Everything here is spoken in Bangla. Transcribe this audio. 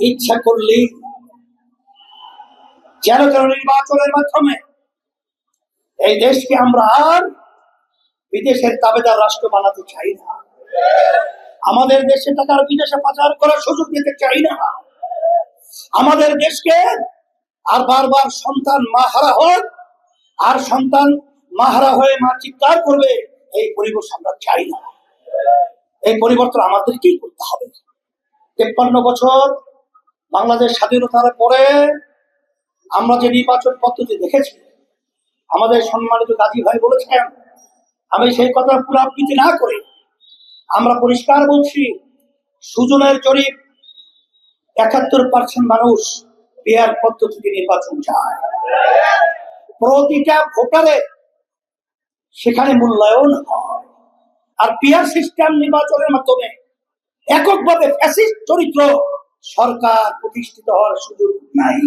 ইচ্ছা করলেই যেন তেন নির্বাচনের মাধ্যমে এই দেশকে আমরা আর বিদেশের দাবেদার রাষ্ট্র বানাতে চাই না। আমাদের দেশে টাকার বিদেশে পাচার করার সুযোগ দিতে চাই না। আমাদের দেশকে আর বারবার সন্তান মাহারা হোক, আর সন্তান মাহারা হয়ে মা চিৎকার করবে, এই পরিবেশ আমরা চাই না। এই পরিবর্তন আমাদেরকেই করতে হবে। তেপ্পান্ন বছর বাংলাদেশ স্বাধীনতার পরে আমরা যে নির্বাচন পদ্ধতি দেখেছি, আমাদের সম্মানিত গাজী ভাই বলেছেন, আমি সেই কথা পুনরাবৃত্তি না করে আমরা পরিষ্কার বলছি, সুজনের জরিপ, একাত্তর পার্সেন্ট মানুষ পেয়ার পদ্ধতিতে নির্বাচন চায়। প্রতিটা ভোটারে সেখানে মূল্যায়ন হয়। আর পিয়ার সিস্টেম নির্বাচনের মাধ্যমে এককভাবে ফ্যাসিস্ট চরিত্র সরকার প্রতিষ্ঠিত হওয়ার সুযোগ নাই।